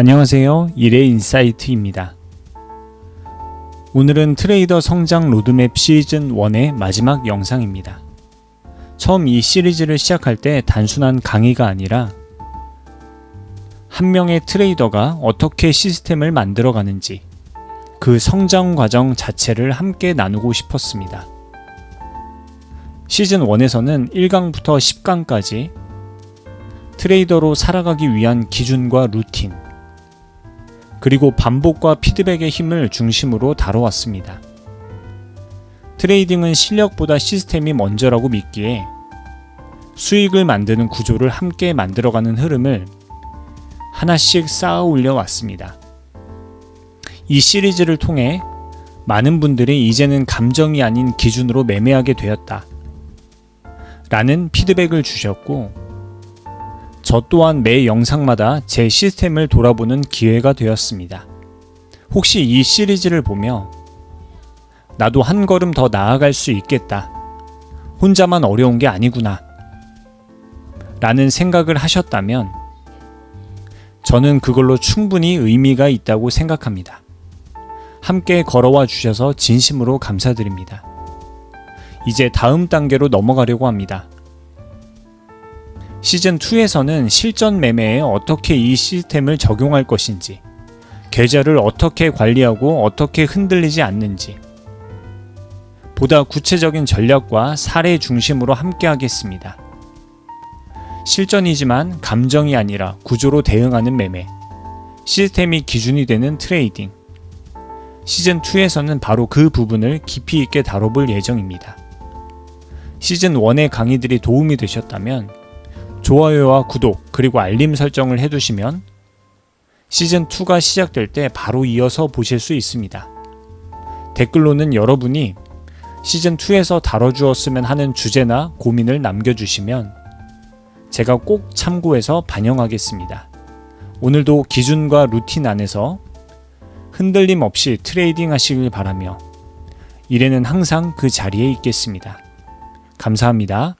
안녕하세요. 일의 인사이트입니다. 오늘은 트레이더 성장 로드맵 시즌 1의 마지막 영상입니다. 처음 이 시리즈를 시작할 때 단순한 강의가 아니라 한 명의 트레이더가 어떻게 시스템을 만들어 가는지 그 성장 과정 자체를 함께 나누고 싶었습니다. 시즌 1에서는 1강부터 10강까지 트레이더로 살아가기 위한 기준과 루틴, 그리고 반복과 피드백의 힘을 중심으로 다뤄왔습니다. 트레이딩은 실력보다 시스템이 먼저라고 믿기에 수익을 만드는 구조를 함께 만들어가는 흐름을 하나씩 쌓아 올려 왔습니다. 이 시리즈를 통해 많은 분들이 이제는 감정이 아닌 기준으로 매매하게 되었다. 라는 피드백을 주셨고, 저 또한 매 영상마다 제 시스템을 돌아보는 기회가 되었습니다. 혹시 이 시리즈를 보며 나도 한 걸음 더 나아갈 수 있겠다. 혼자만 어려운 게 아니구나. 라는 생각을 하셨다면 저는 그걸로 충분히 의미가 있다고 생각합니다. 함께 걸어와 주셔서 진심으로 감사드립니다. 이제 다음 단계로 넘어가려고 합니다. 시즌2에서는 실전 매매에 어떻게 이 시스템을 적용할 것인지, 계좌를 어떻게 관리하고 어떻게 흔들리지 않는지, 보다 구체적인 전략과 사례 중심으로 함께 하겠습니다. 실전이지만 감정이 아니라 구조로 대응하는 매매, 시스템이 기준이 되는 트레이딩. 시즌2에서는 바로 그 부분을 깊이 있게 다뤄볼 예정입니다. 시즌1의 강의들이 도움이 되셨다면 좋아요와 구독 그리고 알림 설정을 해두시면 시즌2가 시작될 때 바로 이어서 보실 수 있습니다. 댓글로는 여러분이 시즌2에서 다뤄주었으면 하는 주제나 고민을 남겨주시면 제가 꼭 참고해서 반영하겠습니다. 오늘도 기준과 루틴 안에서 흔들림 없이 트레이딩 하시길 바라며 일에는 항상 그 자리에 있겠습니다. 감사합니다.